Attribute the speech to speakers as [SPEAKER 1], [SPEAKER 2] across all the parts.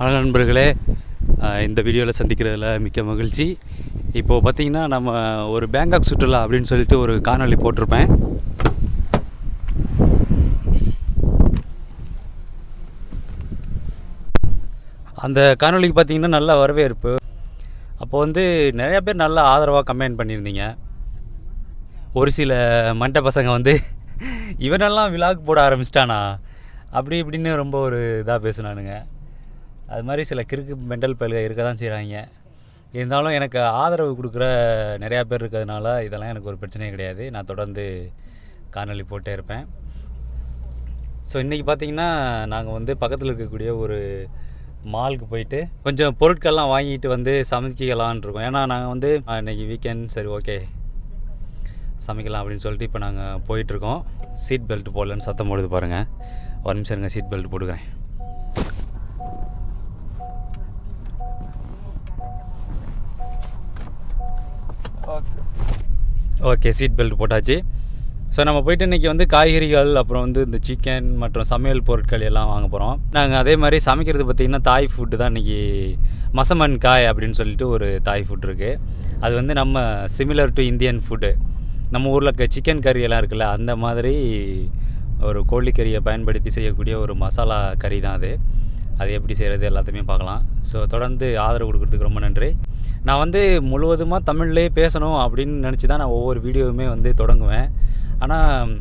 [SPEAKER 1] வணக்கம் நண்பர்களே இந்த வீடியோவில் சந்திக்கிறதுல மிக்க மகிழ்ச்சி. இப்போது பார்த்தீங்கன்னா நம்ம ஒரு பேங்காக் சுற்றுலா அப்படின்னு சொல்லிட்டு ஒரு காணொளி போட்டிருப்பேன். அந்த காணொளிக்கு பார்த்தீங்கன்னா நல்ல வரவேற்பு. அப்போ வந்து நிறையா பேர் நல்லா ஆதரவாக கமெண்ட் பண்ணியிருந்தீங்க. ஒரு சில மண்டை பசங்க வந்து இவனெல்லாம் விழாக்கு போட ஆரம்பிச்சிட்டானா? அப்படி இப்படின்னு ரொம்ப ஒரு இதாக பேசுனானுங்க. அது மாதிரி சில கிறுக்கு மெண்டல் பயல்கள் இருக்க தான் செய்கிறாங்க இருந்தாலும் எனக்கு ஆதரவு கொடுக்குற நிறையா பேர் இருக்கிறதுனால இதெல்லாம் எனக்கு ஒரு பிரச்சனையே கிடையாது. நான் தொடர்ந்து காணொலி போட்டே இருப்பேன். ஸோ இன்றைக்கி பார்த்தீங்கன்னா நாங்கள் வந்து பக்கத்தில் இருக்கக்கூடிய ஒரு மாலுக்கு போயிட்டு கொஞ்சம் பொருட்கள்லாம் வாங்கிட்டு வந்து சமைக்கலான் இருக்கோம். ஏன்னா நாங்கள் வந்து இன்றைக்கி வீக்கெண்ட் சரி ஓகே சமைக்கலாம் அப்படின்னு சொல்லிட்டு இப்போ நாங்கள் போயிட்டுருக்கோம் சீட் பெல்ட் போடலன்னு சத்தம் போடுது பாருங்கள் ஒரு நிமிஷம் இருங்க சீட் பெல்ட் போட்டுக்கிறேன். ஓகே சீட் பெல்ட் போட்டாச்சு. ஸோ நம்ம போயிட்டு இன்றைக்கி வந்து காய்கறிகள் அப்புறம் வந்து இந்த சிக்கன் மற்றும் சமையல் பொருட்கள் எல்லாம் வாங்க போகிறோம் நாங்கள் அதே மாதிரி சமைக்கிறது பார்த்திங்கன்னா தாய் ஃபுட்டு தான் இன்றைக்கி மசமன் காய் அப்படின்னு சொல்லிட்டு ஒரு தாய் ஃபுட் இருக்குது அது வந்து நம்ம சிமிலர் டு இந்தியன் ஃபுட்டு நம்ம ஊரில் சிக்கன் கறி எல்லாம் இருக்குல்ல அந்த மாதிரி ஒரு கோழிக்கறியை பயன்படுத்தி செய்யக்கூடிய ஒரு மசாலா கறி தான் அது. அது எப்படி செய்கிறது எல்லாத்தையுமே பார்க்கலாம். ஸோ தொடர்ந்து ஆதரவு கொடுக்கறதுக்கு ரொம்ப நன்றி. நான் வந்து முழுவதுமாக தமிழ்லேயே பேசணும் அப்படின்னு நினச்சி தான் நான் ஒவ்வொரு வீடியோவுமே வந்து தொடங்குவேன். ஆனால்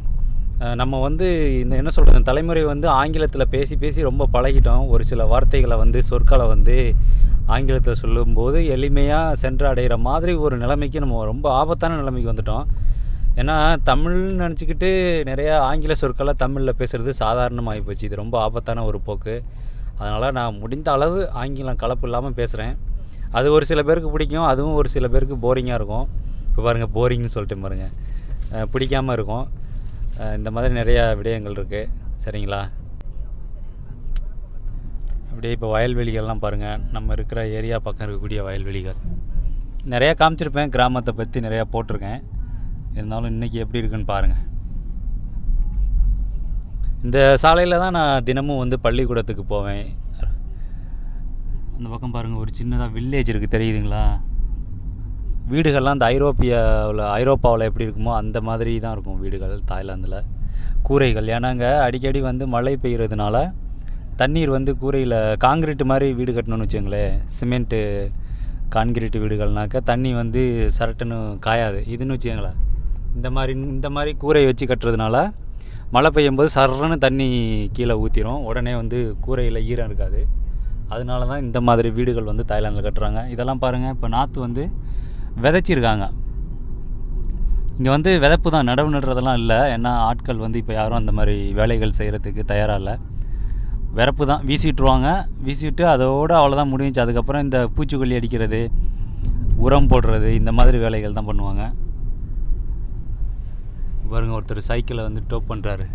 [SPEAKER 1] நம்ம வந்து இந்த என்ன சொல்கிறது தலைமுறை வந்து ஆங்கிலத்தில் பேசி பேசி ரொம்ப பழகிட்டோம். ஒரு சில வார்த்தைகளை வந்து சொற்களை வந்து ஆங்கிலத்தில் சொல்லும்போது எளிமையாக சென்று அடைகிற மாதிரி ஒரு நிலைமைக்கு நம்ம ரொம்ப ஆபத்தான நிலைமைக்கு வந்துட்டோம். ஏன்னா தமிழ்னு நினச்சிக்கிட்டு நிறையா ஆங்கில சொற்களை தமிழில் பேசுகிறது சாதாரணமாகி போச்சு. இது ரொம்ப ஆபத்தான ஒரு போக்கு. அதனால் நான் முடிந்த அளவு ஆங்கிலம் கலப்பு இல்லாமல் பேசுகிறேன் அது ஒரு சில பேருக்கு பிடிக்கும் அதுவும் ஒரு சில பேருக்கு போரிங்காக இருக்கும். இப்போ பாருங்கள் போரிங்னு சொல்லிட்டு பாருங்கள் பிடிக்காமல் இருக்கும். இந்த மாதிரி நிறையா விடயங்கள் இருக்குது சரிங்களா? அப்படியே இப்போ வயல்வெளிகள்லாம் பாருங்கள் நம்ம இருக்கிற ஏரியா பக்கம் இருக்கக்கூடிய வயல்வெளிகள். நிறையா காமிச்சிருப்பேன் கிராமத்தை பற்றி நிறையா போட்டிருக்கேன். இருந்தாலும் இன்றைக்கி எப்படி இருக்குன்னு பாருங்கள் இந்த சாலையில் தான் நான் தினமும் வந்து பள்ளிக்கூடத்துக்கு போவேன். அந்த பக்கம் பாருங்கள் ஒரு சின்னதாக வில்லேஜ் இருக்குது தெரியுதுங்களா? வீடுகள்லாம் அந்த ஐரோப்பியாவில் ஐரோப்பாவில் எப்படி இருக்குமோ அந்த மாதிரி தான் இருக்கும் வீடுகள் தாய்லாந்தில். கூரைகள் ஏன்னாங்க அடிக்கடி வந்து மழை பெய்கிறதுனால தண்ணீர் வந்து கூரையில் காங்கிரீட் மாதிரி வீடு கட்டணும்னு வச்சுங்களேன். சிமெண்ட்டு கான்கிரீட் வீடுகள்னாக்க தண்ணி வந்து சரட்டுன்னு காயாது. இதுன்னு வச்சுங்களேன் இந்த மாதிரி இந்த மாதிரி கூரை வச்சு கட்டுறதுனால மழை பெய்யும் போது சர்றன்னு தண்ணி கீழே ஊற்றிரும் உடனே வந்து கூரையில் ஈரம் இருக்காது. அதனால தான் இந்த மாதிரி வீடுகள் வந்து தாய்லாந்தில் கட்டுறாங்க. இதெல்லாம் பாருங்கள் இப்போ நாற்று வந்து விதைச்சிருக்காங்க. இங்கே வந்து விதப்பு தான் நடவு நடுறதெல்லாம் இல்லை. ஏன்னா ஆட்கள் வந்து இப்போ யாரும் அந்த மாதிரி வேலைகள் செய்கிறதுக்கு தயாராக இல்லை. விறப்பு தான் வீசிட்டுருவாங்க. வீசிட்டு அதோடு அவ்வளோதான் முடிஞ்சுச்சு. அதுக்கப்புறம் இந்த பூச்சிக்கொல்லி அடிக்கிறது உரம் போடுறது இந்த மாதிரி வேலைகள் தான் பண்ணுவாங்க. பாருங்க ஒருத்தர் சைக்கிளை வந்து டோப் பண்ணுறாரு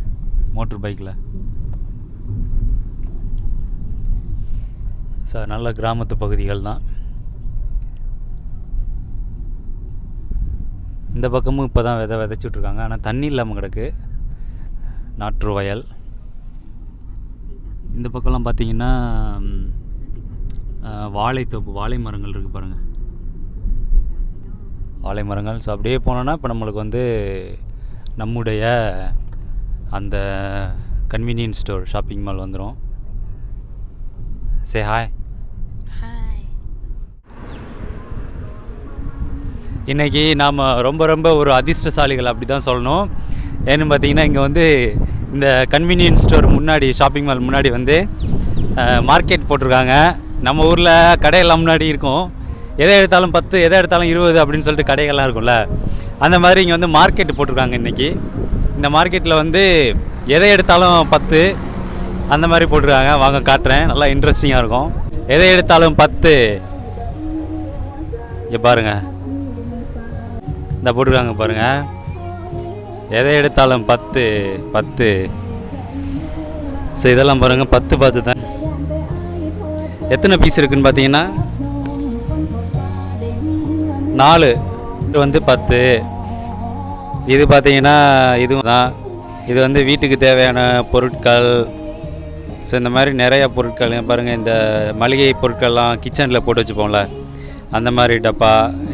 [SPEAKER 1] மோட்டர் பைக்கில் சார் நல்ல கிராமத்து பகுதிகள் தான். இந்த பக்கமும் இப்போ தான் விதை விதைச்சிட்ருக்காங்க. ஆனால் தண்ணி இல்லாமல் கிடக்கு. நாற்று வயல். இந்த பக்கம்லாம் பார்த்தீங்கன்னா வாழைத்தோப்பு வாழை மரங்கள் இருக்குது பாருங்கள் வாழை மரங்கள். ஸோ அப்படியே போனோன்னா இப்போ நம்மளுக்கு வந்து நம்முடைய அந்த கன்வீனியன்ஸ் ஸ்டோர் ஷாப்பிங் மால் வந்துடும் சே ஹாய்
[SPEAKER 2] ஹாய்
[SPEAKER 1] இன்றைக்கி நாம் ரொம்ப ரொம்ப ஒரு அதிர்ஷ்டசாலிகள் அப்படி தான் சொல்லணும். ஏன்னு பார்த்தீங்கன்னா இங்கே வந்து இந்த கன்வீனியன்ஸ் ஸ்டோர் முன்னாடி ஷாப்பிங் மால் முன்னாடி வந்து மார்க்கெட் போட்டிருக்காங்க. நம்ம ஊரில் கடையெல்லாம் முன்னாடி இருக்கும். எதை எடுத்தாலும் பத்து எதை எடுத்தாலும் இருபது அப்படின்னு சொல்லிட்டு கடைகள்லாம் இருக்கும்ல. அந்த மாதிரி இங்கே வந்து மார்க்கெட் போட்டிருக்காங்க இன்றைக்கி இந்த மார்க்கெட்டில் வந்து எதை எடுத்தாலும் பத்து அந்த மாதிரி போட்டிருக்காங்க. வாங்க காட்டுறேன். நல்லா இன்ட்ரெஸ்டிங்காக இருக்கும். எதை எடுத்தாலும் பத்து. இங்கே பாருங்கள் இந்த போட்டிருக்காங்க பாருங்க. எதை எடுத்தாலும் பத்து பத்து. ஸோ இதெல்லாம் பாருங்கள் பத்து பத்து தான் எத்தனை பீஸ் இருக்குதுன்னு பார்த்தீங்கன்னா நாலு. இது வந்து பத்து. இது பார்த்தீங்கன்னா இது தான். இது வந்து வீட்டுக்கு தேவையான பொருட்கள். ஸோ இந்த மாதிரி நிறைய பொருட்கள். பாருங்கள் இந்த மளிகை பொருட்கள்லாம் கிச்சனில் போட்டு வச்சுப்போம்ல. அந்த மாதிரி டப்பா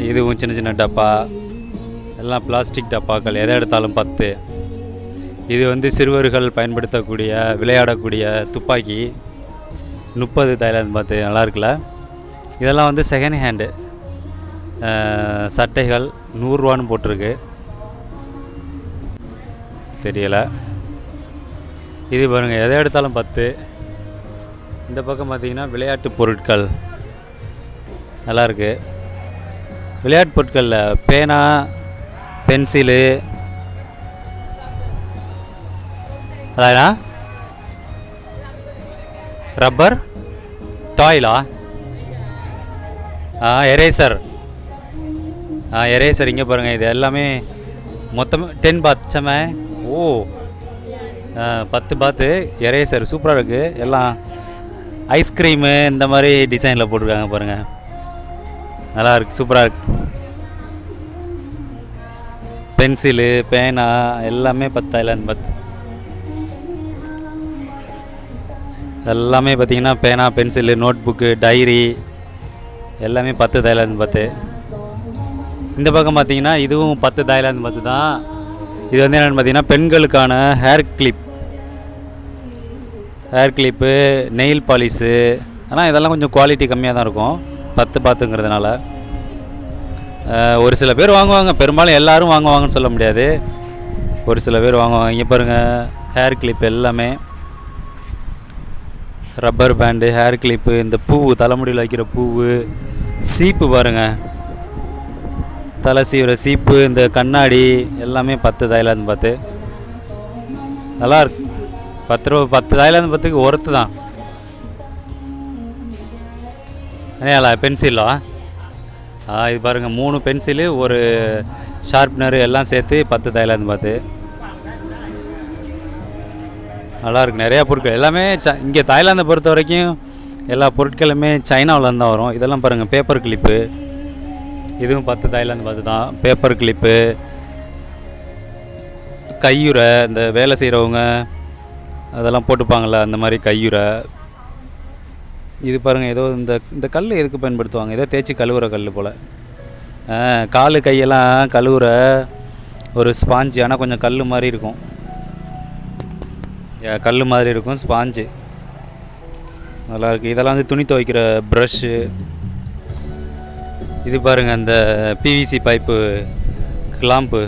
[SPEAKER 1] இதுவும் சின்ன சின்ன டப்பா. எல்லாம் பிளாஸ்டிக் டப்பாக்கள். எதை எடுத்தாலும் பத்து. இது வந்து சிறுவர்கள் பயன்படுத்தக்கூடிய விளையாடக்கூடிய துப்பாக்கி. முப்பது தைலாந்து பார்த்து நல்லா இருக்குல்ல? இதெல்லாம் வந்து செகண்ட் ஹேண்டு சட்டைகள் நூறுரூவான்னு போட்டிருக்கு. தெரியலை. இது பாருங்கள் எதை எடுத்தாலும் பத்து. இந்த பக்கம் பார்த்தீங்கன்னா விளையாட்டு பொருட்கள். நல்லா இருக்குது விளையாட்டு பொருட்களில் பேனா பென்சிலு. அதாடா ரப்பர்? டாய்லா? எரேசர். எரேசர் இங்கே பாருங்கள் இது எல்லாமே மொத்தம் டென் பாத் சம ஓ. பத்து பாத்து எரேசர் சூப்பராக இருக்குது எல்லாம் ஐஸ்கிரீமு இந்த மாதிரி டிசைனில் போட்டிருக்காங்க பாருங்கள் நல்லா இருக்கு சூப்பராக இருக்கு. பென்சிலு பேனா எல்லாமே பத்து தாய்லாந்து பத்து எல்லாமே பார்த்தீங்கன்னா பேனா பென்சிலு நோட் புக்கு டைரி எல்லாமே பத்து தாய்லாந்து பத்து இந்த பக்கம் பார்த்தீங்கன்னா இதுவும் பத்து தாய்லாந்து பத்து தான். இது வந்து என்னென்னு பார்த்தீங்கன்னா பெண்களுக்கான hair clip hair clip nail polish ஆனால் இதெல்லாம் கொஞ்சம் குவாலிட்டி கம்மியாக தான் இருக்கும். பத்து பார்த்துங்கிறதுனால ஒரு சில பேர் வாங்குவாங்க. பெரும்பாலும் எல்லோரும் வாங்குவாங்கன்னு சொல்ல முடியாது. ஒரு சில பேர் வாங்குவாங்க. இங்கே பாருங்கள் ஹேர் கிளிப் எல்லாமே. ரப்பர் பேண்டு ஹேர் கிளிப்பு இந்த பூவு தலைமுடியில் வைக்கிற பூவு சீப்பு பாருங்கள் தலை சீவிர சீப்பு இந்த கண்ணாடி எல்லாமே பத்து தாய்லாந்து பார்த்து நல்லா இருக்கு. பத்து ரூபா பத்து தாய்லாந்து பத்துக்கு ஒருத்து தான். என்னையாலா பென்சிலா? ஆ இது பாருங்கள் மூணு பென்சிலு ஒரு ஷார்ப்னர் எல்லாம் சேர்த்து பத்து தாய்லாந்து பார்த்து நல்லாயிருக்கு நிறையா பொருட்கள். எல்லாமே ச இங்கே தாய்லாந்தை பொறுத்த வரைக்கும் எல்லா பொருட்களுமே சைனாவிலேருந்து தான் வரும். இதெல்லாம் பாருங்கள் பேப்பர் கிளிப்பு. இதுவும் பத்து தாய்லாந்து பார்த்து தான். பேப்பர் கிளிப்பு கையுறை இந்த வேலை செய்கிறவங்க அதெல்லாம் போட்டுப்பாங்கள்ல அந்த மாதிரி கையுறை. இது பாருங்கள் ஏதோ இந்த இந்த கல் எதுக்கு பயன்படுத்துவாங்க? ஏதோ தேய்ச்சி கழுவுற கல் போல். காலு கையெல்லாம் கழுவுற ஒரு ஸ்பாஞ்சு ஆனால் கொஞ்சம் கல் மாதிரி இருக்கும். கல் மாதிரி இருக்கும் ஸ்பாஞ்சு நல்லாயிருக்கு இதெல்லாம் வந்து துணி துவைக்கிற ப்ரஷ்ஷு இது பாருங்கள் அந்த பிவிசி பைப்பு கிளாம்பு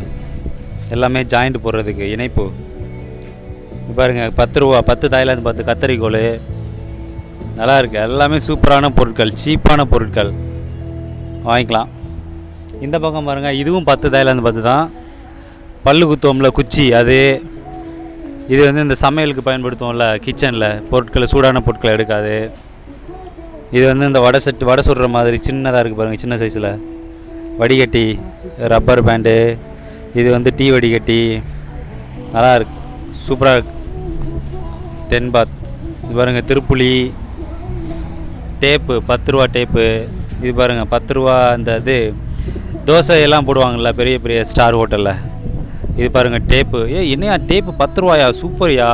[SPEAKER 1] எல்லாமே ஜாயிண்ட் போடுறதுக்கு இணைப்பு. இது பாருங்க பத்து ரூபா பத்து தாய்லாந்து பத்து கத்தரிக்கோல். நல்லா இருக்குது எல்லாமே சூப்பரான பொருட்கள் சீப்பான பொருட்கள். வாங்கிக்கலாம். இந்த பக்கம் பாருங்கள் இதுவும் பத்து தாய்லாந்து பத்து தான். பல்லு குத்துவோம்ல குச்சி அது. இது வந்து இந்த சமையலுக்கு பயன்படுத்துவோம்ல கிச்சனில் பொருட்களை சூடான பொருட்களை எடுக்காது. இது வந்து இந்த வடை செட் வடை சுடுற மாதிரி சின்னதாக இருக்குது பாருங்கள் சின்ன சைஸில் வடிகட்டி ரப்பர் பேண்டு இது வந்து டீ வடிகட்டி. நல்லா இருக்கு சூப்பராக இருக்கு. டென் பாத் இது பாருங்கள் திருப்புளி டேப்பு பத்து ரூபா டேப்பு இது பாருங்கள் பத்து ரூபா அந்த இது தோசையெல்லாம் போடுவாங்கள்ல பெரிய பெரிய ஸ்டார் ஹோட்டலில் இது பாருங்கள் டேப்பு ஏ என்னையா டேப்பு பத்து ரூபாயா? சூப்பர்யா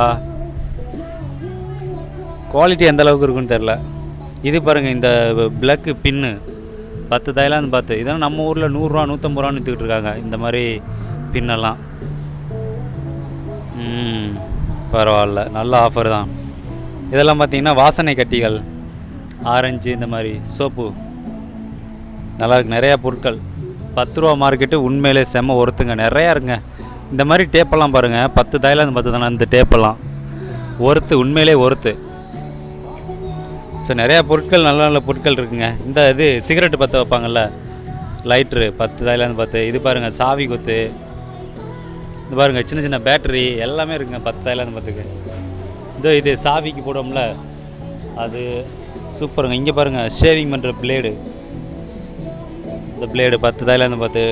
[SPEAKER 1] குவாலிட்டி எந்த அளவுக்கு இருக்குன்னு தெரில இது பாருங்கள் இந்த பிளக்கு பின்னு பத்து தாய்லாந்து பார்த்து இதெல்லாம் நம்ம ஊரில் நூறுரூவா நூற்றம்பது ரூபான்னு விற்றுக்கிட்டு இருக்காங்க இந்த மாதிரி பின்னெல்லாம் பரவாயில்ல. நல்ல ஆஃபர் தான். இதெல்லாம் பார்த்தீங்கன்னா வாசனை கட்டிகள் ஆரஞ்சு இந்த மாதிரி சோப்பு. நல்லாயிருக்கு நிறையா பொருட்கள். பத்து ரூபா மார்க்கெட்டு உண்மையிலே செம்ம ஒருத்துங்க நிறையா இருங்க இந்த மாதிரி டேப்பெல்லாம் பாருங்கள் பத்து தாய்லாந்து பத்து தானே இந்த டேப்பெல்லாம் ஒருத்து உண்மையிலே ஒருத்து ஸோ நிறையா பொருட்கள் நல்ல நல்ல பொருட்கள் இருக்குங்க. இந்த இது சிகரெட்டு பற்ற வைப்பாங்கல்ல? லைட்ரு பத்து தாய்லாந்து பத்து. இது பாருங்கள் சாவி கொத்து. இது பாருங்கள் சின்ன சின்ன பேட்டரி எல்லாமே இருக்குங்க பத்து தாய்லாந்து பத்துக்கு. இதோ இது சாவிக்கு போடுவோம்ல? அது சூப்பருங்க. இங்கே பாருங்கள் ஷேவிங் பண்ணுற பிளேடு இந்த பிளேடு பத்து தாய்லாந்து பத்து.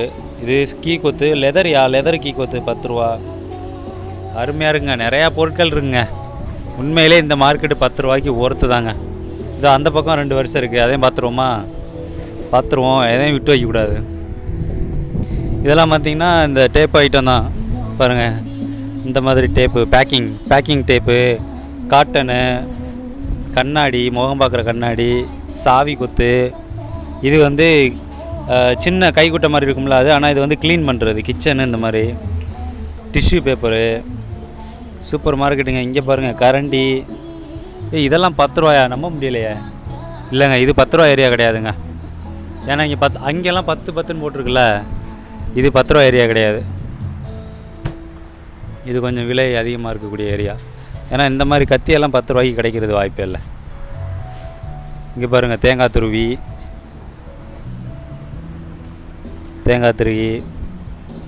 [SPEAKER 1] இது கீ கொத்து லெதர்யா லெதர் கீ கொத்து பத்து ரூபா. அருமையாக இருக்குங்க. நிறையா பொருட்கள் இருக்குங்க. உண்மையிலே இந்த மார்க்கெட்டு பத்து ரூபாய்க்கு ஒருத்து தாங்க. இது அந்த பக்கம் ரெண்டு வருஷம் இருக்குது அதையும் பார்த்துருவோமா? பார்த்துருவோம். எதையும் விட்டு வைக்கக்கூடாது. இதெல்லாம் பார்த்திங்கன்னா இந்த டேப் ஐட்டம் தான். பாருங்கள் இந்த மாதிரி tape packing packing tape cotton கண்ணாடி முகம் பார்க்குற கண்ணாடி சாவி கொத்து. இது வந்து சின்ன கைக்குட்டை மாதிரி இருக்கும்ல அது. ஆனால் இது வந்து க்ளீன் பண்ணுறது கிச்சனு இந்த மாதிரி. டிஷ்யூ பேப்பரு சூப்பர் மார்க்கெட்டுங்க இங்கே பாருங்கள் கரண்டி ஏய் இதெல்லாம் பத்து ரூபாயா? நம்ப முடியலையே. இல்லைங்க இது பத்து ரூபா ஏரியா கிடையாதுங்க. ஏன்னா இங்கே பத்து அங்கெல்லாம் பத்து பத்துன்னு போட்டிருக்குல்ல. இது பத்து ரூபா ஏரியா கிடையாது. இது கொஞ்சம் விலை அதிகமாக இருக்கக்கூடிய ஏரியா. ஏன்னா இந்த மாதிரி கத்தியெல்லாம் பத்து ரூபாய்க்கு கிடைக்கிறது வாய்ப்பே இல்லை. இங்கே பாருங்கள் தேங்காய் துருவி. தேங்காய் துருவி.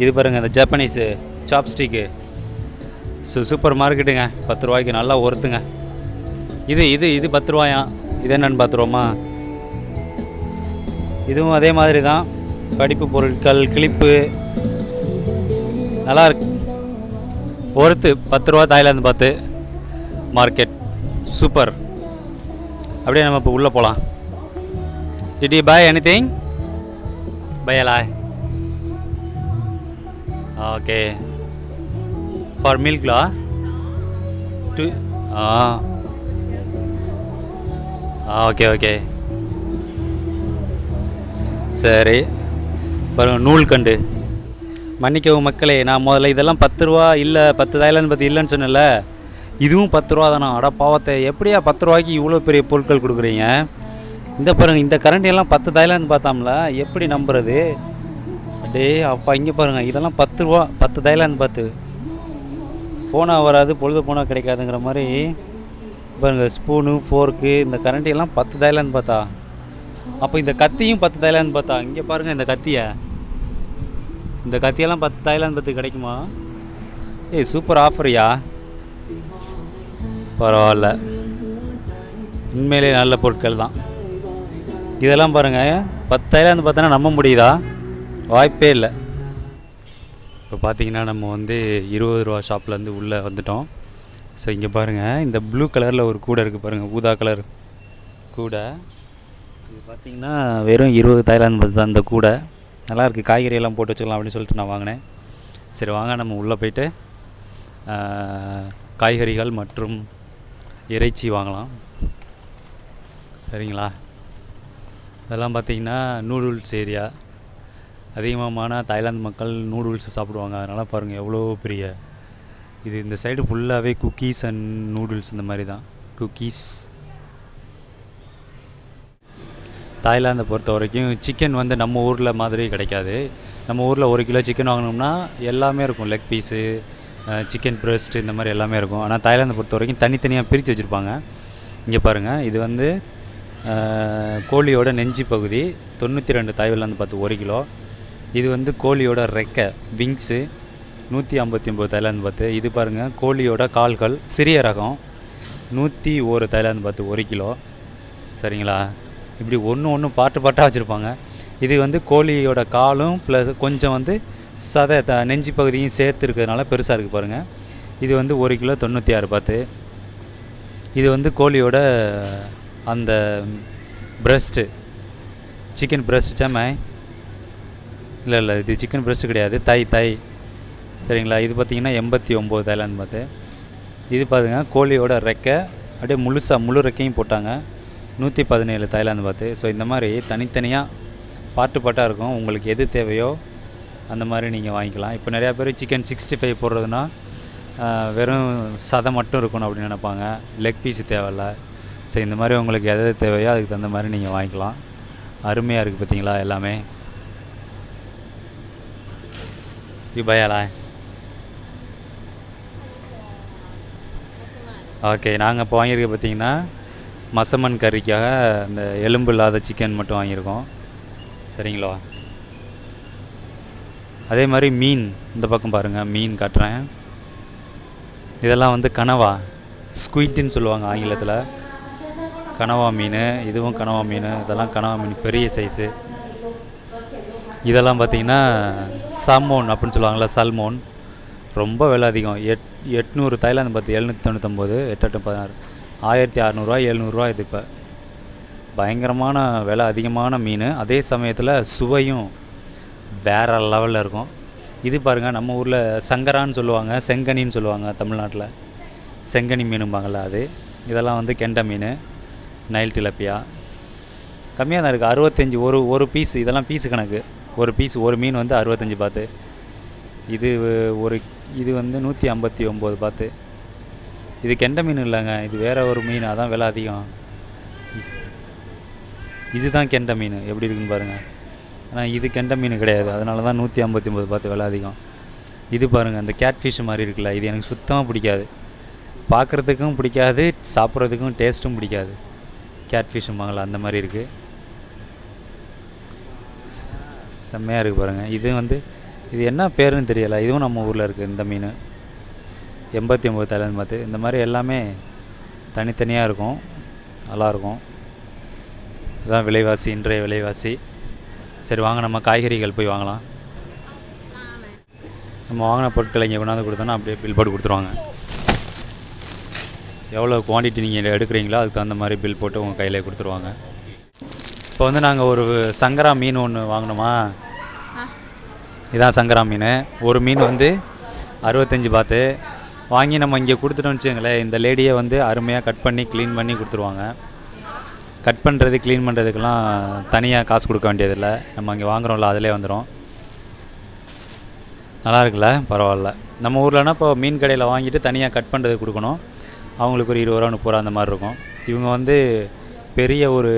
[SPEAKER 1] இது பாருங்கள் இந்த ஜப்பனீஸு சாப்ஸ்டிக்கு. சு சூப்பர் மார்க்கெட்டுங்க. பத்து ரூபாய்க்கு நல்லா ஒருத்துங்க. இது இது இது பத்து ரூபாயா இது என்னன்னு பார்த்துருவோமா? இதுவும் அதே மாதிரி தான் படிப்பு பொருட்கள் கிளிப்பு. நல்லா இருக்கு. ஒருத்து பத்து ரூபா தாய்லாந்து பார்த்து. மார்க்கெட். சூப்பர். அப்படியே நம்ம இப்போ உள்ளே போகலாம். Did you buy anything பயலா ஓகே ஃபார் மில்க்லா டு ஆ. Okay okay. சரி. பாருங்க நூல்கண்டு மன்னிக்கவும் மக்களே நான் முதல்ல இதெல்லாம் பத்து ரூபா இல்லை பத்து தாய்லாந்து பற்றி இல்லைன்னு சொன்னேன்ல. இதுவும் பத்து ரூபா தானா? அட பாவத்தை எப்படியா பத்து ரூபாய்க்கு இவ்வளோ பெரிய பொருட்கள் கொடுக்குறீங்க? இந்த பாருங்க இந்த கரண்டி எல்லாம் பத்து தாய்லாந்து பார்த்தாம்ல எப்படி நம்புறது? அடே அப்பா இங்கே பாருங்க இதெல்லாம் பத்து ரூபா பத்து தாய்லாந்து பார்த்து. போனால் வராது பொழுது போனால் கிடைக்காதுங்கிற மாதிரி. பாருங்க ஸ்பூனு ஃபோர்க்கு இந்த கரண்டி எல்லாம் பத்து தாயிலான்னு பார்த்தா அப்போ இந்த கத்தியும் பத்து தாயிலான்னு பார்த்தா இங்கே பாருங்கள் இந்த கத்தியை. இந்த கத்தியெல்லாம் பத்து தாய்லாந்து பத்து கிடைக்குமா? ஏய் சூப்பர் ஆஃபர்யா பரவாயில்ல. உண்மையிலே நல்ல பொருட்கள் தான். இதெல்லாம் பாருங்கள் பத்து தாயிலாந்து பார்த்தோன்னா நம்ப முடியுதா? வாய்ப்பே இல்லை. இப்போ பார்த்தீங்கன்னா நம்ம வந்து இருபது ரூபா ஷாப்லேருந்து உள்ளே வந்துட்டோம். ஸோ இங்கே பாருங்கள் இந்த ப்ளூ கலரில் ஒரு கூடை இருக்குது பாருங்கள் ஊதா கலர் கூடை. இது பார்த்தீங்கன்னா வெறும் இருபது தாய்லாந்து தான் இந்த கூடை. நல்லாயிருக்கு காய்கறி எல்லாம் போட்டு வச்சுக்கலாம் அப்படின்னு சொல்லிட்டு நான் வாங்கினேன். சரி வாங்க நம்ம உள்ளே போயிட்டு காய்கறிகள் மற்றும் இறைச்சி வாங்கலாம். சரிங்களா? இதெல்லாம் பார்த்தீங்கன்னா நூடுல்ஸ் ஏரியா அதிகமான தாய்லாந்து மக்கள் நூடுல்ஸ் சாப்பிடுவாங்க அதனால் பாருங்கள் எவ்வளோ பெரிய இது இந்த சைடு ஃபுல்லாகவே குக்கீஸ் அண்ட் நூடுல்ஸ் இந்த மாதிரி தான். குக்கீஸ் தாய்லாந்தை பொறுத்த வரைக்கும் சிக்கன் வந்து நம்ம ஊரில் மாதிரி கிடைக்காது. நம்ம ஊரில் ஒரு கிலோ சிக்கன் வாங்கினோம்னா எல்லாமே இருக்கும். லெக் பீஸு சிக்கன் பிரஸ்ட் இந்த மாதிரி எல்லாமே இருக்கும். ஆனால் தாய்லாந்தை பொறுத்த வரைக்கும் தனித்தனியாக பிரித்து வச்சுருப்பாங்க. இங்கே பாருங்கள் இது வந்து கோழியோட நெஞ்சு பகுதி தொண்ணூற்றி ரெண்டு தாய்லாந்து பார்த்து ஒரு கிலோ. இது வந்து கோழியோட ரெக்கை விங்ஸு நூற்றி ஐம்பத்தி ஒம்பது தைலாந்து பார்த்து இது பாருங்கள் கோழியோட கால்கள் சிறிய ரகம். நூற்றி ஒரு தைலாந்து பார்த்து ஒரு கிலோ. சரிங்களா? இப்படி ஒன்று ஒன்று பாட்டு பாட்டாக வச்சுருப்பாங்க. இது வந்து கோழியோட காலும் ப்ளஸ் கொஞ்சம் வந்து சதை த நெஞ்சு பகுதியும் சேர்த்து இருக்கிறதுனால பெருசாக இருக்குது பாருங்கள் இது வந்து ஒரு கிலோ தொண்ணூற்றி ஆறு பார்த்து இது வந்து கோழியோட அந்த பிரஸ்ட்டு சிக்கன் பிரஸ்ட் சாமே இல்லை இல்லை இது சிக்கன் பிரஸ்ட் கிடையாது. தை தை சரிங்களா? இது பார்த்தீங்கன்னா எண்பத்தி ஒம்பது தாய்லாந்து பார்த்து இது பார்த்துங்க கோழியோட ரெக்கை அப்படியே முழுசாக முழு ரெக்கையும் போட்டாங்க. நூற்றி பதினேழு தாய்லாந்து பார்த்து ஸோ இந்த மாதிரி தனித்தனியாக பாட்டு பாட்டாக இருக்கும். உங்களுக்கு எது தேவையோ அந்த மாதிரி நீங்கள் வாங்கிக்கலாம். இப்போ நிறையா பேர் சிக்கன் சிக்ஸ்டி ஃபைவ் போடுறதுனா வெறும் சதை மட்டும் இருக்கணும் அப்படின்னு நினைப்பாங்க. லெக் பீஸ் தேவையில்ல. ஸோ இந்த மாதிரி உங்களுக்கு எது எது தேவையோ அதுக்கு தகுந்த மாதிரி நீங்கள் வாங்கிக்கலாம். அருமையாக இருக்குது பார்த்தீங்களா எல்லாமே? இது பயாலா ஓகே நாங்கள் இப்போ வாங்கியிருக்க பார்த்தீங்கன்னா மசமன் கறிக்காக இந்த எலும்பு இல்லாத சிக்கன் மட்டும் வாங்கியிருக்கோம். சரிங்களா? அதே மாதிரி மீன் இந்த பக்கம் பாருங்கள் மீன் காட்டுறேன். இதெல்லாம் வந்து கனவா? ஸ்குயிட்டுன்னு சொல்லுவாங்க ஆங்கிலத்தில். கனவா மீன் இதுவும் கனவா மீன் இதெல்லாம் கனவா மீன் பெரிய சைஸு இதெல்லாம் பார்த்தீங்கன்னா சாமோன் அப்படின்னு சொல்லுவாங்கள்ல சல்மோன் ரொம்ப விலை அதிகம். எட் எட்நூறு தாய்லாந்து பார்த்து எழுநூற்றி தொண்ணூத்தொம்பது எட்டு எட்டு பதினாறு. ஆயிரத்தி அறநூறுவா எழுநூறுவா இது இப்போ. பயங்கரமான விலை அதிகமான மீன். அதே சமயத்தில் சுவையும் வேற லெவலில் இருக்கும். இது பாருங்கள் நம்ம ஊரில் சங்கரான்னு சொல்லுவாங்க செங்கனின்னு சொல்லுவாங்க தமிழ்நாட்டில். செங்கனி மீனும்பாங்கள்ல அது. இதெல்லாம் வந்து கெண்டை மீன் நைல் டிலப்பியா. கம்மியாக தான் இருக்குது அறுபத்தஞ்சி ஒரு ஒரு பீஸ் இதெல்லாம் பீஸு கணக்கு. ஒரு பீஸ் ஒரு மீன் வந்து அறுபத்தஞ்சி பார்த்து இது ஒரு இது வந்து நூற்றி ஐம்பத்தி ஒம்பது பார்த்து இது கெண்டை மீன் இல்லைங்க இது வேறு ஒரு மீன் அதான் விலை அதிகம். இதுதான் கெண்டை மீன் எப்படி இருக்குன்னு பாருங்கள் ஆனால் இது கெண்டை மீன் கிடையாது அதனால தான் நூற்றி ஐம்பத்தி ஒம்பது பார்த்து விலை அதிகம். இது பாருங்கள் அந்த கேட் ஃபிஷ் மாதிரி இருக்குல்ல இது எனக்கு சுத்தமாக பிடிக்காது. பார்க்குறதுக்கும் பிடிக்காது சாப்பிட்றதுக்கும் டேஸ்ட்டும் பிடிக்காது. கேட் ஃபிஷ்ஷும்பாங்களா அந்த மாதிரி இருக்குது செம்மையாக இருக்குது பாருங்கள் இது வந்து இது என்ன பேருன்னு தெரியலை. இதுவும் நம்ம ஊரில் இருக்குது இந்த மீன். எண்பத்தி ஒம்பது தலைன்னு பார்த்து. இந்த மாதிரி எல்லாமே தனித்தனியாக இருக்கும். நல்லாயிருக்கும் இதுதான் விலைவாசி இன்றைய விலைவாசி. சரி வாங்க நம்ம காய்கறிகள் போய் வாங்கலாம். நம்ம வாங்கின பொருட்களை இங்கே கொண்டாந்து கொடுத்தோன்னா அப்படியே பில் போட்டு கொடுத்துருவாங்க. எவ்வளோ குவான்டிட்டி நீங்கள் எடுக்கிறீங்களோ அதுக்கு தகுந்த மாதிரி பில் போட்டு உங்கள் கையிலே கொடுத்துருவாங்க. இப்போ வந்து நாங்கள் ஒரு சங்கரா மீன் ஒன்று வாங்கினோமா இதான் சங்கரா மீன். ஒரு மீன் வந்து அறுபத்தஞ்சி பாத்து. வாங்கி நம்ம இங்கே கொடுத்துட்டோம்னு வச்சுங்களேன் இந்த லேடியை வந்து அருமையாக கட் பண்ணி க்ளீன் பண்ணி கொடுத்துருவாங்க. கட் பண்ணுறது க்ளீன் பண்ணுறதுக்கெல்லாம் தனியாக காசு கொடுக்க வேண்டியதில்லை. நம்ம அங்கே வாங்குறோம்ல அதிலே வந்துடும் நல்லா இருக்குல்ல? பரவாயில்ல. நம்ம ஊர்லனா இப்போ மீன் கடையில் வாங்கிட்டு தனியாக கட் பண்ணுறது கொடுக்கணும். அவங்களுக்கு ஒரு இருபது ரூபா முப்பது ரூபா அந்த மாதிரி இருக்கும். இவங்க வந்து பெரிய ஒரு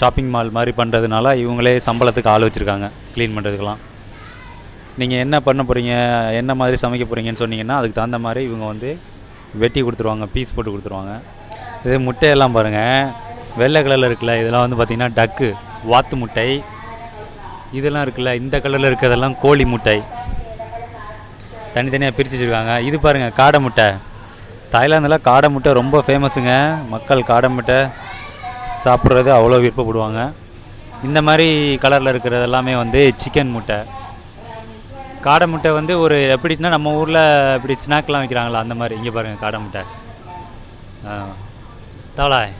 [SPEAKER 1] ஷாப்பிங் மால் மாதிரி பண்ணுறதுனால இவங்களே சம்பளத்துக்கு ஆள் வச்சுருக்காங்க க்ளீன் பண்ணுறதுக்கெலாம் நீங்கள் என்ன பண்ண போகிறீங்க என்ன மாதிரி சமைக்க போகிறீங்கன்னு சொன்னீங்கன்னா அதுக்கு தகுந்த மாதிரி இவங்க வந்து வெட்டி கொடுத்துருவாங்க பீஸ் போட்டு கொடுத்துருவாங்க. இது முட்டையெல்லாம் பாருங்கள் வெள்ளை கலரில் இருக்குல்ல இதெல்லாம் வந்து பார்த்திங்கன்னா டக்கு வாத்து முட்டை. இதெல்லாம் இருக்குல்ல இந்த கலரில் இருக்கிறதெல்லாம் கோழி முட்டை. தனித்தனியாக பிரித்து வச்சுருக்காங்க. இது பாருங்கள் காடை முட்டை. தாய்லாந்தில் காடை முட்டை ரொம்ப ஃபேமஸுங்க மக்கள் காடை முட்டை சாப்பிட்றது அவ்வளோ விருப்பப்படுவாங்க. இந்த மாதிரி கலரில் இருக்கிறது எல்லாமே வந்து சிக்கன் முட்டை. காடை முட்டை வந்து ஒரு எப்படின்னா நம்ம ஊரில் இப்படி ஸ்நாக்லாம் வைக்கிறாங்களா அந்த மாதிரி. இங்கே பாருங்கள் காடை முட்டை. தவளாய்.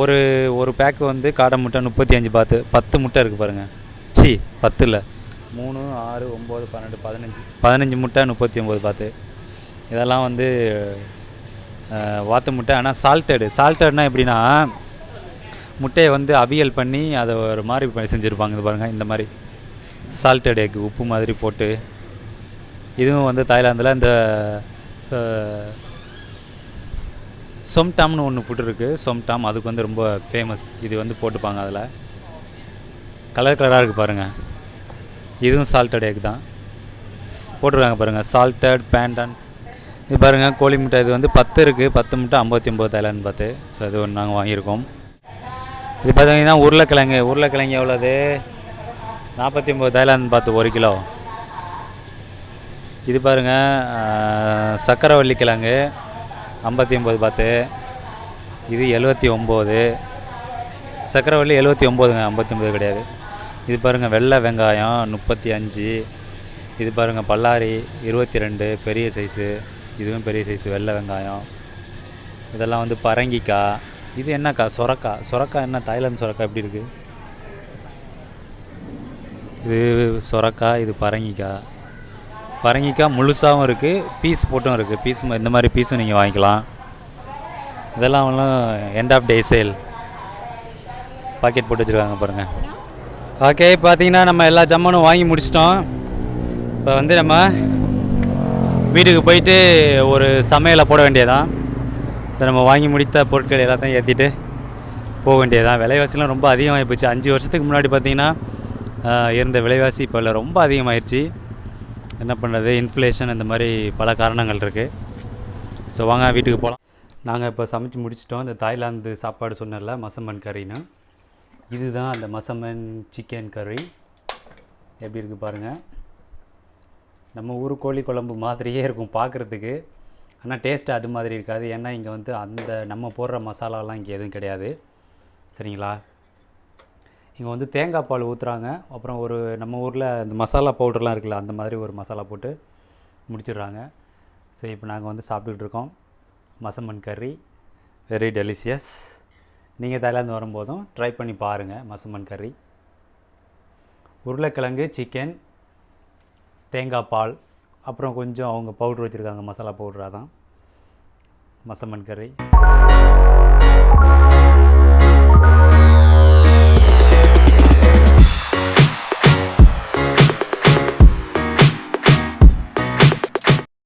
[SPEAKER 1] ஒரு ஒரு பேக்கு வந்து காடை முட்டை முப்பத்தி அஞ்சு பாத்து பத்து முட்டை இருக்குது பாருங்கள் சி பத்து இல்லை மூணு ஆறு ஒம்பது பன்னெண்டு பதினஞ்சு. பதினஞ்சு முட்டை முப்பத்தி ஒம்பது பாத்து. இதெல்லாம் வந்து வாத்து முட்டை. ஆனால் சால்ட்டடு சால்ட்டட்னா எப்படின்னா முட்டையை வந்து அவியல் பண்ணி அதை ஒரு மாதிரி செஞ்சுருப்பாங்க இது பாருங்கள் இந்த மாதிரி. சால்ட்டட் எக் உப்பு மாதிரி போட்டு இதுவும் வந்து தாய்லாந்தில் இந்த சொம்டாம்னு ஒன்று ஃபுட் இருக்குது சொம்டாம் அதுக்கு வந்து ரொம்ப ஃபேமஸ் இது வந்து போட்டுப்பாங்க அதில். கலர் கலராக இருக்குது பாருங்கள் இதுவும் சால்ட்டட் எக் தான். போட்டிருக்காங்க பாருங்கள் சால்ட்டட் பேண்டன் இது பாருங்கள் கோழி முட்டை. இது வந்து பத்து இருக்குது பத்து முட்டை ஐம்பத்தி ஒம்பது தாய்லாந்து பார்த்து ஸோ இது ஒன்று நாங்கள் வாங்கியிருக்கோம். இது பார்த்தீங்கன்னா உருளைக்கிழங்கு. உருளைக்கிழங்கு எவ்வளோது நாற்பத்தி ஒம்பது தைலாந்து பார்த்து ஒரு கிலோ. இது பாருங்கள் சக்கரவள்ளி கிழங்கு ஐம்பத்தி ஒம்பது பார்த்து. இது எழுபத்தி ஒம்பது சக்கரவள்ளி எழுபத்தி ஒம்போதுங்க ஐம்பத்தி ஒம்பது கிடையாது. இது பாருங்கள் வெள்ளை வெங்காயம் முப்பத்தி அஞ்சு. இது பாருங்கள் பல்லாரி இருபத்தி ரெண்டு பெரிய சைஸு. இதுவும் பெரிய சைஸு வெள்ளை வெங்காயம். இதெல்லாம் வந்து பரங்கிக்காய். இது என்னக்கா சொரக்காய்? சொரக்காய் என்ன? தாய்லாந்து சுரக்கா எப்படி இருக்குது இது சொரக்காய் இது பரங்கிக்காய். பரங்கிக்காய் முழுசாகவும் இருக்குது பீஸ் போட்டும் இருக்குது பீஸ் இந்த மாதிரி பீஸும் நீங்கள் வாங்கிக்கலாம். இதெல்லாம் end of day sale packet போட்டு வச்சுருக்காங்க பாருங்கள் ஓகே பார்த்தீங்கன்னா நம்ம எல்லா ஜம்மானும் வாங்கி முடிச்சிட்டோம். இப்போ வந்து நம்ம வீட்டுக்கு போயிட்டு ஒரு சமையலை போட வேண்டியதான் சரி நம்ம வாங்கி முடித்த பொருட்கள் எல்லாத்தையும் ஏற்றிட்டு போக வேண்டியதான் விலைவாசிலாம் ரொம்ப அதிகமாகி போச்சு அஞ்சு வருஷத்துக்கு முன்னாடி பார்த்தீங்கன்னா இருந்த விலைவாசி இப்போ இல்லை ரொம்ப அதிகமாகிடுச்சு என்ன பண்ணுறது இன்ஃப்ளேஷன் இந்த மாதிரி பல காரணங்கள் இருக்குது ஸோ வாங்க வீட்டுக்கு போகலாம் நாங்கள் இப்போ சமைச்சு முடிச்சிட்டோம். இந்த தாய்லாந்து சாப்பாடு சொன்னல மசம்மன் கறின்னு. இதுதான் அந்த மசம்மன் சிக்கன் கறி எப்படி இருக்குது பாருங்கள் நம்ம ஊர் கோழி குழம்பு மாதிரியே இருக்கும் பார்க்குறதுக்கு ஆனால் டேஸ்ட்டு அது மாதிரி இருக்காது. ஏன்னா இங்கே வந்து அந்த நம்ம போடுற மசாலாலாம் இங்கே எதுவும் கிடையாது. சரிங்களா? இங்கே வந்து தேங்காய் பால் ஊற்றுறாங்க அப்புறம் ஒரு நம்ம ஊரில் இந்த மசாலா பவுடர்லாம் இருக்குல்ல அந்த மாதிரி ஒரு மசாலா போட்டு முடிச்சிடுறாங்க. ஸோ இப்போ நாங்கள் வந்து சாப்பிட்டுட்டு இருக்கோம். மசம்மன் கறி வெரி டெலிஷியஸ் நீங்கள் தாய்லாந்து வரும்போதும் ட்ரை பண்ணி பாருங்கள் மசம்மன் கறி. உருளைக்கிழங்கு சிக்கன் தேங்காய் பால் அப்புறம் கொஞ்சம் அவங்க பவுட்ரு வச்சுருக்காங்க மசாலா பவுட்ராக தான் மசம்மன் கறி.